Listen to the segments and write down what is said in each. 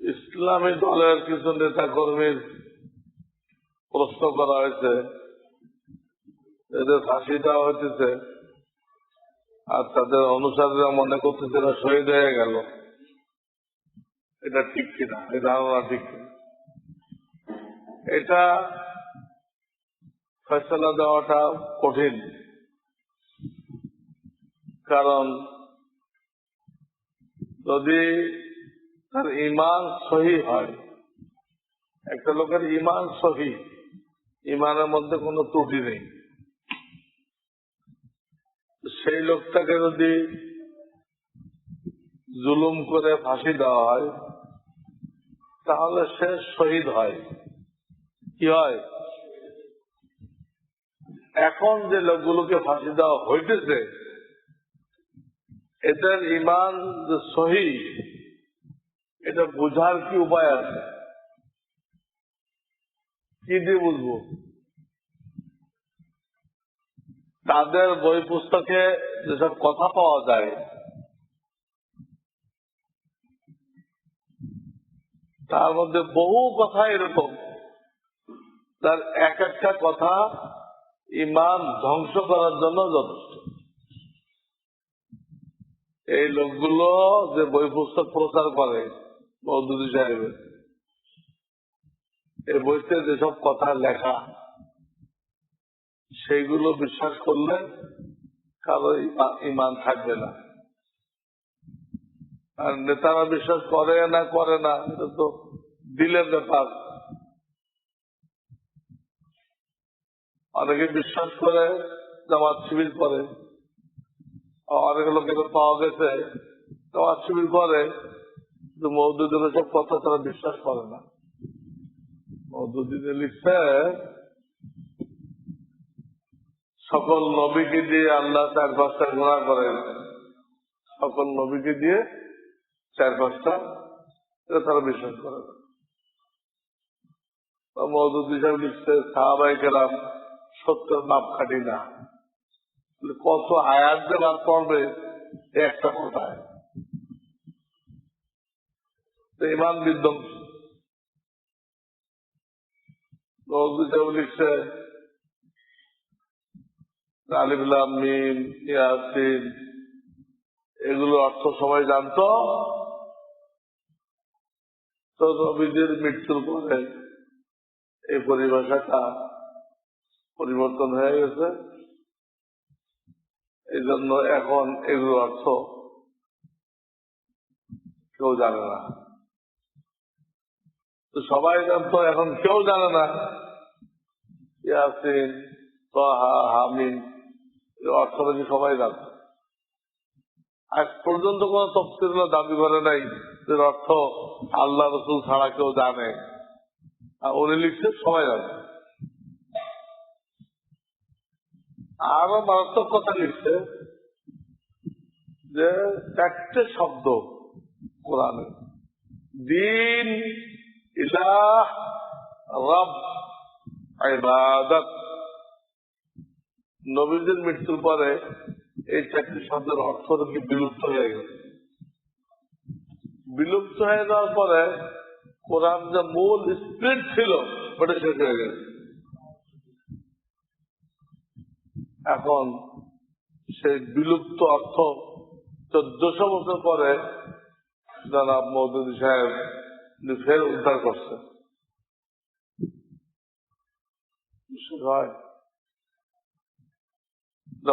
ইসলামী দলের কিছু নেতা কর্মীর প্রশ্ন করা হয়েছে। এদের ফাঁসি দেওয়া হচ্ছে আর তাদের অনুসারীরা মনে করতেছে এরা শহীদ হয়ে গেল। এটা ঠিক কিনা? এই ধারণা ঠিক এটা ফেসলা দেওয়াটা কঠিন। কারণ যদি তার ইমান সহি হয়। একটা লোকের ইমান সহি ইমানের মধ্যে কোনো ত্রুটি নেই। সেই লোকটাকে যদি জুলুম করে ফাঁসি দেওয়া হয়, তাহলে সে শহীদ হয়। কি হয়? এখন যে লোকগুলোকে ফাঁসি দেওয়া হইতেছে, এদের ইমান সহি এটা বোঝার কি উপায় আছে? কি দিয়ে বুঝব? তাদের বই পুস্তকে যেসব কথা পাওয়া যায়, তার মধ্যে বহু কথা এরকম। তার এক একটা কথা ইমান ধ্বংস করার জন্য যথেষ্ট। এই লোকগুলো যে বই পুস্তক প্রচার করে মৌদুদি সাহেবের এই বইতে যেসব কথা লেখা, সেইগুলো বিশ্বাস করলে কারও ইমান থাকবে না। আর নেতারা বিশ্বাস করে না করে না, এটা তো দিলের ব্যাপার। অনেকে বিশ্বাস করে জামাত শিবির করে অনেক লোকের পাওয়া গেছে, জামাত শিবির করে। কিন্তু মৌদুদের সব কথা তারা বিশ্বাস করে না। মৌদুদিনে লিখছে সকল নবীকে দিয়ে আল্লাহ চার পাঁচটা গুণা করেন। সকল নবীকে দিয়ে চার পাঁচটা তারা বিশ্বাস করে না। মৌদুদ হিসাব লিখছে সাহাবাই কেরাম সত্যের খাটি না। কত আয়াত বাদ পড়বে একটা কথায় ইমান বিধ্বংস লিখছে আলিবুল্লাহ মিম ইয়াসিন এগুলো অর্থ সবাই জানতো। তো নবীদের মৃত্যুর পরে এই পরিভাষাটা পরিবর্তন হয়ে গেছে। এই জন্য এখন এগুলো অর্থ কেউ জানে না। তো সবাই জানতো এখন কেউ জানে না। ইয়াসিন হামিন এর অর্থ নাকি সবাই পর্যন্ত কোন দাবি করে নাই অর্থ আল্লাহ রসুল ছাড়া কেউ জানে। উনি লিখছে সবাই জানে। আরও মারাত্মক কথা লিখছে যে চারটে শব্দ কোরআনে। দিন ইলাহ রব ইবাদত নবীদের মৃত্যুর পরে এই চারটি শব্দের অর্থ কি? বিলুপ্ত হয়ে গেছে বিলুপ্ত হয়ে যাওয়ার পরে কোরআন যে মূল স্পিরিট ছিল, ওটা শেষ হয়ে গেছে এখন সেই বিলুপ্ত অর্থ চোদ্দশো বছর পরে জনাব মৌদুদি সাহেব ফের উদ্ধার করছে।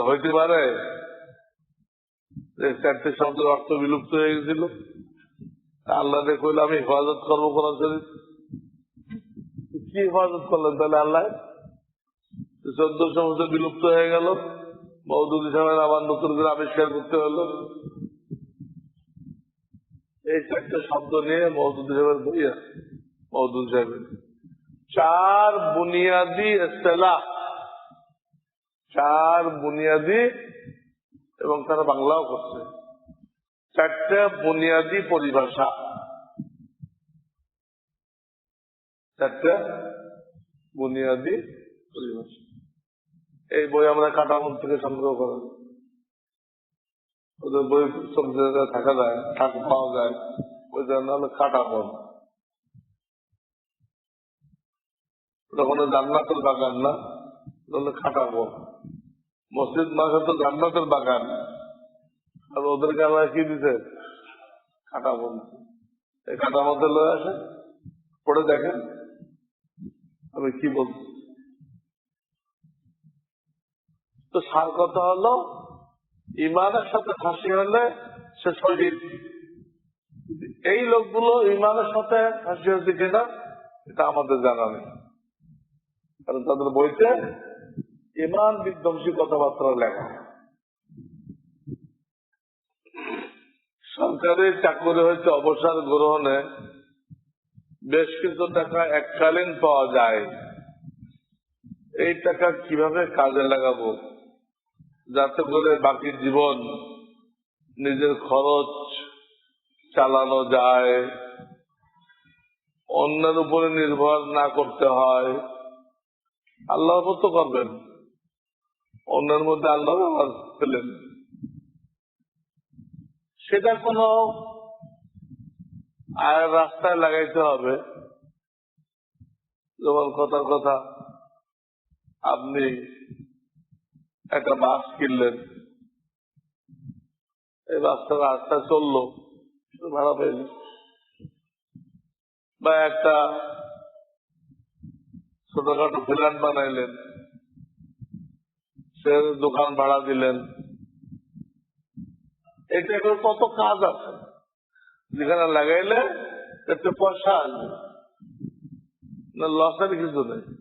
হইতে পারে চারটে শব্দের অর্থ বিলুপ্ত হয়ে গেছিল। আল্লাহ কইলে, আমি হেফাজত করব কোরআন শরীফ। কি হেফাজত করলেন তাহলে আল্লাহ? চোদ্দশো বছর বিলুপ্ত হয়ে গেল মৌদুদ সাহেবের আবার নতুন করে আবিষ্কার করতে হলো। এই চারটে শব্দ নিয়ে মৌদুদ সাহেবের বই আছে মৌদুদ সাহেবের চার বুনিয়াদি এস্তেলা চার বুনিয়াদি এবং তারা বাংলাও করছে। চারটা বুনিয়াদি পরিভাষা। চারটা বুনিয়াদি পরিভাষা। এই বই আমরা কাটামন থেকে সংগ্রহ করা। যায়। ওদের বই পুস্তক থাকা যায়, থাকা, পাওয়া যায়, ওই জন্য হলো কাটা বন তখন জান্নাতের বাগান না হলো কাটা বন মসজিদ মাসে তো জান্নাতের বাগান। আর ওদের গালায় কি দিতে কাটা বন এই কাটা মধ্যে লয়ে আসে, পড়ে দেখেন আমি কি বলছি তো সার কথা হলো ইমানের সাথে ফাঁসি হলে সে শহীদ। এই লোকগুলো ইমানের সাথে ফাঁসি হয়েছে কিনা, এটা আমাদের জানা নেই। কারণ তাদের বইতে ইমান বিধ্বংসী কথাবার্তা লেখা। সরকারি চাকরি হয়েছে অবসর গ্রহণে, বেশ কিছু টাকা এককালীন পাওয়া যায়। এই টাকা কীভাবে কাজে লাগাবো? যাতে করে বাকি জীবন নিজের খরচ চালানো যায়, অন্যের উপরে নির্ভর না করতে হয়। আল্লাহর মতো করবেন। অন্যের মধ্যে আল্লাহ পেলেন সেটা কোনো আয়ের রাস্তায় লাগাইতে হবে। যেমন কথার কথা। আপনি একটা বাস কিনলেন। এই বাসটা রাস্তায় চলল ভাড়া পেলেন বা একটা ছোটখাটো ফ্ল্যাট বানাইলেন। সে দোকান ভাড়া দিলেন। এটা এখন কত কাজ আছে? যেখানে লাগাইলে একটু পয়সা আসবে। না লসের কিছু নেই।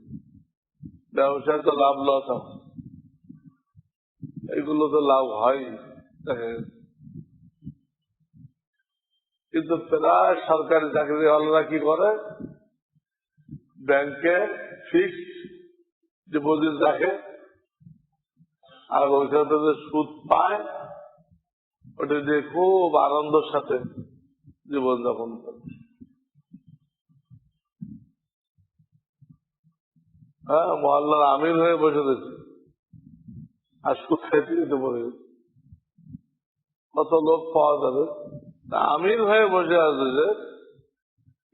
ব্যবসায় তো লাভ লস আছে এগুলো তো লাভ হয় কিন্তু প্রায় সরকারি চাকরি হলরা কি করে? ব্যাংকে ফিক্সড ডিপোজিট রাখে। আর ওইখানে যে সুদ পায়, ওটা দিয়ে খুব আনন্দের সাথে জীবন যাপন করে। হ্যাঁ মহল্লার আমির হয়ে বসে রয়েছে। আর সুদ খাইতে পড়ে কত লোক পাওয়া যাবে? আমির হয়ে বসে আছে যে,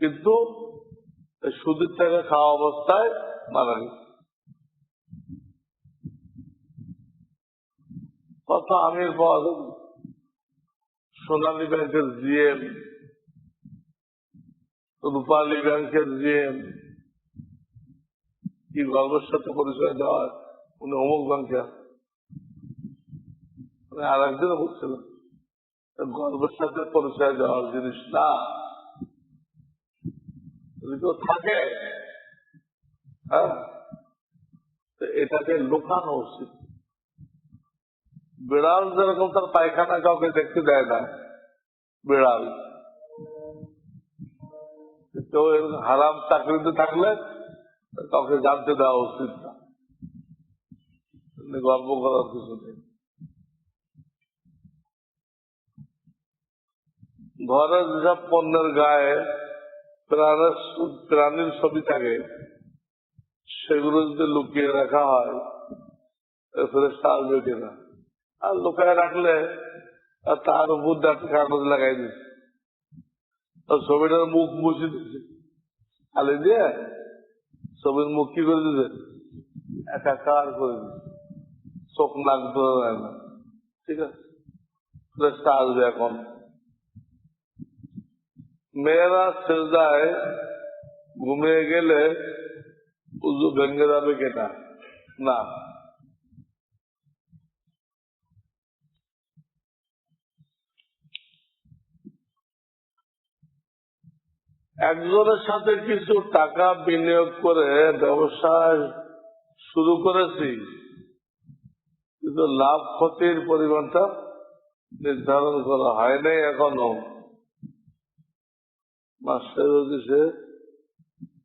কিন্তু সুদের টাকা খাওয়া অবস্থায় মারা গেছে। কত আমির পাওয়া যাবে? সোনালী ব্যাংকের জিএম, রূপালী ব্যাংকের জিএম, কি গর্বের সাথে পরিচয় দেওয়া উনি অমুক ব্যাংকে আছেন। আর একদিনও বলছিলাম গর্বের সাথে পরিচয় দেওয়ার জিনিস না। যদি কেউ থাকে হ্যাঁ এটাকে লুকানো উচিত। বিড়াল যেরকম তার পায়খানা কাউকে দেখতে দেয় না, বিড়াল। কেউ হারাম চাকরিতে থাকলে কাউকে জানতে দেওয়া উচিত না। গর্ব করার কিছু নেই। ঘরের যেসব পণ্যের গায়ে প্রাণের প্রাণীর ছবি থাকে। সেগুলো যদি লুকিয়ে রাখা হয় ফেরেস্তা আসবে কিনা আর লুকায় রাখলে তার উপর একটা কাগজ লাগাই দিচ্ছে ছবিটার মুখ মুছে দিচ্ছে খালি দিয়ে ছবির মুখ কি করে দিচ্ছে একাকার করে দিচ্ছে চোখ নাক ধরে না ঠিক আছে? আসবে এখন। মেয়েরা সেজদায় ঘুমিয়ে গেলে উজু ভেঙে যাবে কেনা না। একজনের সাথে কিছু টাকা বিনিয়োগ করে ব্যবসা শুরু করেছি, কিন্তু লাভ ক্ষতির পরিমাণটা নির্ধারণ করা হয় নাই এখনও। মাস্টার সে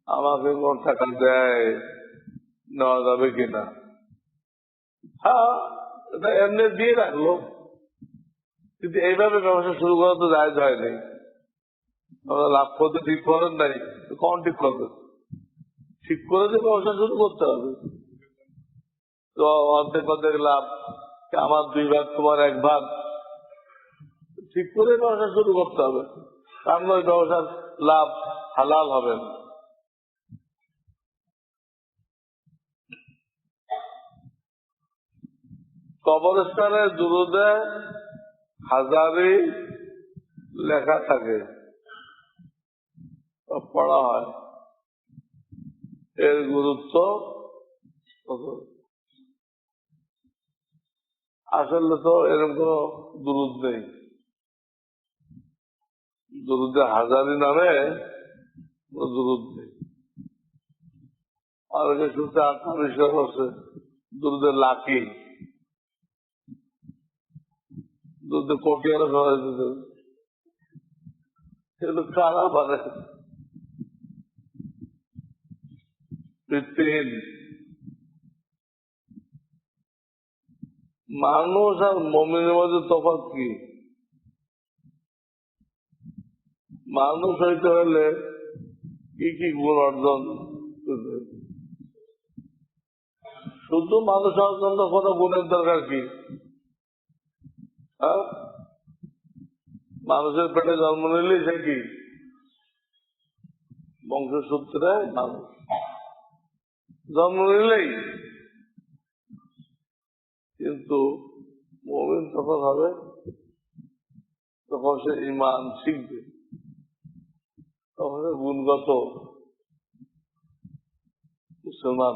আমাকে কোন টাকা দেয়, নেওয়া যাবে কিনা? হ্যাঁ এটা এমনি দিয়ে রাখল। কিন্তু এইভাবে ব্যবসা শুরু করা তো জায়জ হয়নি। লাভ করতে ঠিক করেন নাই কখন ঠিক করবে ঠিক করে যে ব্যবসা শুরু করতে হবে। তো অর্ধেক অর্ধেক লাভ, আমার দুই ভাগ, তোমার এক ভাগ। ঠিক করে ব্যবসা শুরু করতে হবে। কারণ ব্যবসার মানে লাভ হালাল হবে। কবরস্থানে দুরুদে হাজারি লেখা থাকে। পড়া হয়। এর গুরুত্ব আসলে তো এরকম কোন গুরুত্ব নেই। দুরুদে হাজারি নামে দুরুদ নেই। আর শুনতে আত্মবিশ্বাস আছে দুরুদে লাকি দুধে কোটি খাওয়াই দিতে। এগুলো কারা মানে ভিত্তিহীন মানুষ আর মমিনের মধ্যে তফাৎ কি? মানুষ হইতে হলে কি কি গুণ অর্জন শুধু মানুষ অর্জন তো কোনো গুণের দরকার কি? হ্যাঁ? মানুষের পেটে জন্ম নিলেই সে কি? বংশসূত্রে মানুষ। জন্ম নিলেই। কিন্তু মমিন তখন হবে, তখন সে ইমান শিখবে। সে গুণগত মুসলমান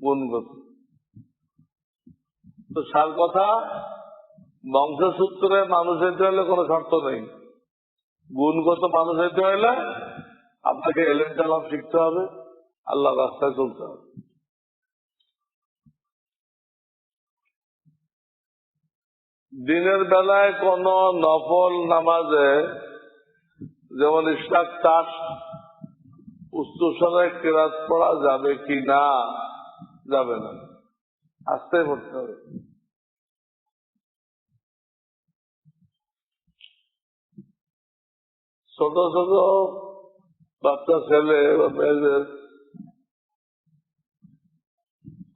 গুণগত। তো সার কথা, বংশসূত্রে মানুষ হইতে হলে কোনো শর্ত নেই। গুণগত মানুষ হইতে হলে আপনাকে এলেন চালাম শিখতে হবে আল্লাহ রাস্তায় চলতে হবে। দিনের বেলায় কোন নফল নামাজে যেমন ইশাক চাষ উচ্চস্বরে কেরাত পড়া যাবে কি না, যাবে না। আস্তে পড়তে হবে। ছোট ছোট বাচ্চা ছেলে বা মেয়েদের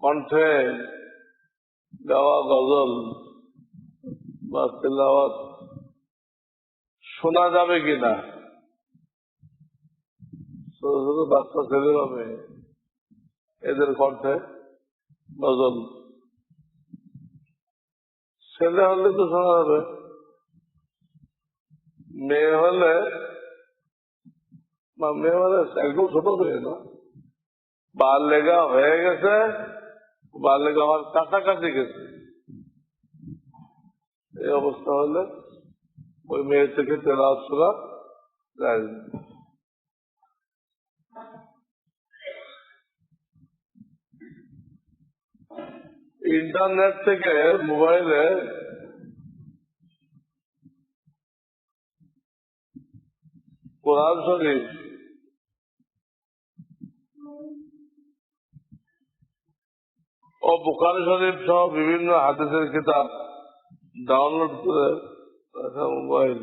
কণ্ঠে গাওয়া গজল বা তেলাওয়াত শোনা যাবে কিনা ছোট বাচ্চা ছেলে বা মেয়ে এদের কণ্ঠে গজল ছেলে হলে তো শোনা যাবে, মেয়ে হলে মেয়ে হলে একদম ছোট মেয়ে না। বাল লেগা হয়ে গেছে, বাল লেগা হওয়ার কাছাকাছি গেছে। এই অবস্থা হলে ওই মেয়ে থেকে তেরা শোনা যায় না। ইন্টারনেট থেকে মোবাইলে কোরআন শরীফ ও বুখারি শরীফ সহ বিভিন্ন হাদিসের কিতাব ডাউনলোড করে রাখা মোবাইল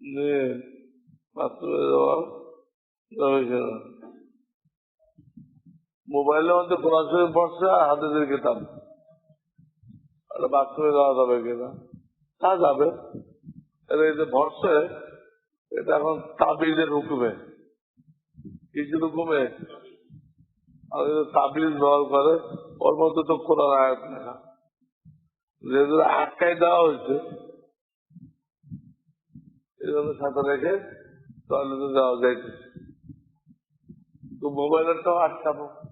নিয়ে বাথরুমে যাওয়া যাবে মোবাইলের মধ্যে কোরআন শরীফ পড়ছে আর হাদিসের কিতাব। আর বাথরুমে যাওয়া যাবে কিনা তা যাবে। এর এই যে ভরসে, এটা এখন তাবিজের হুকুমে। কিছু হুকুমে আর তাবিজ ব্যবহার করে, ওর মধ্যে তো কোরআন আয়াত নেই যেহেতু আটকাই দেওয়া হয়েছে এই জন্য সাথে রেখে টয়লেটে যাওয়া যাইতেছে। তো মোবাইলেরটাও আটকাবো।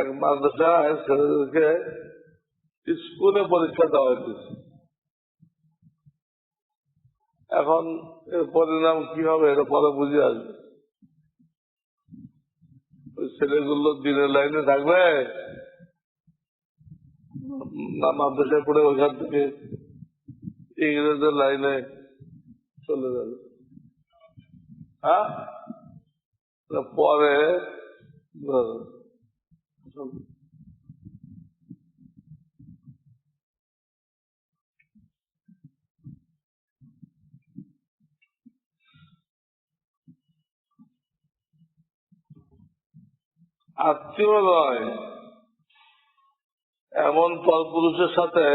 এক মাদ্রাসায় ছেলেদেরকে স্কুলে পরীক্ষা দেওয়া হইতেছে। এখন এর পরিণাম কি হবে এটা পরে বুঝে আসবে? ওই ছেলেগুলো দিনের লাইনে থাকবে, না মাদ্রাসায় পড়ে ওইখান থেকে ইংরেজের লাইনে চলে যাবে। হ্যাঁ? পরে আত্মীয়দয় এমন পরপুরুষের সাথে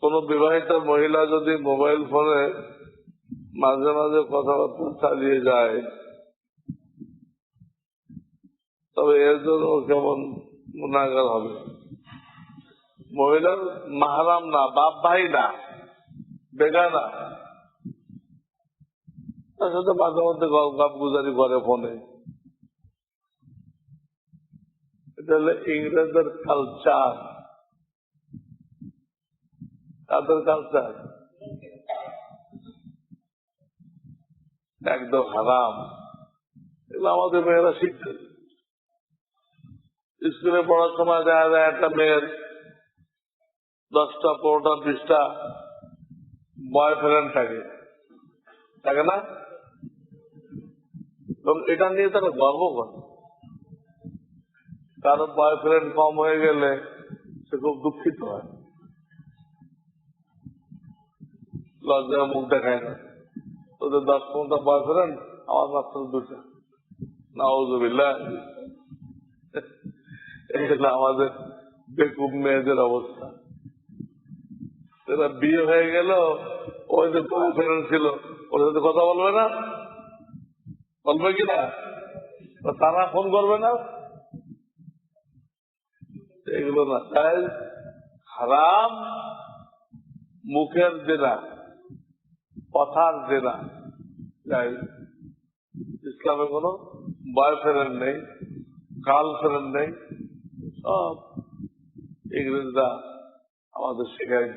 কোন বিবাহিত মহিলা যদি মোবাইল ফোনে মাঝে মাঝে কথাবার্তা চালিয়ে যায় তবে এর জন্য কেমন গুণাগার হবে? মহিলার মাহারাম না বাপ ভাই না। বেগানা তার সাথে মাঝে মধ্যে গল্প গুজারি করে ফোনে। এটা হলো ইংরেজদের কালচার তাদের কালচার একদম হারাম। এগুলো আমাদের মেয়েরা শিখছে। স্কুলে পড়ার সময় দেখা যায় একটা মেয়ের দশটা, পনেরোটা, বিশটা বয়ফ্রেন্ড থাকে। থাকে না? এবং এটা নিয়ে তারা গর্ব করে। কারও বয়ফ্রেন্ড কম হয়ে গেলে সে খুব দুঃখিত হয়। লজ্জায় মুখ দেখায় না। তোদের দশ পনেরোটা বয়ফ্রেন্ড আমার মাত্র দুটা নাউজুবিল্লাহ। এগুলো আমাদের বেকুব মেয়েদের অবস্থা। এরা বিয়ে হয়ে গেল, ওই যে বয়ফ্রেন্ড ছিল, ওর সাথে কথা বলবে না? বলবে কি না? তারা ফোন করবে না? এগুলো না, তাই হারাম মুখের জেনা, কথার জেনা। যাই, ইসলামে কোনো বয়ফ্রেন্ড নেই গার্লফ্রেন্ড নেই। সব ইংরেজরা আমাদের শেখায়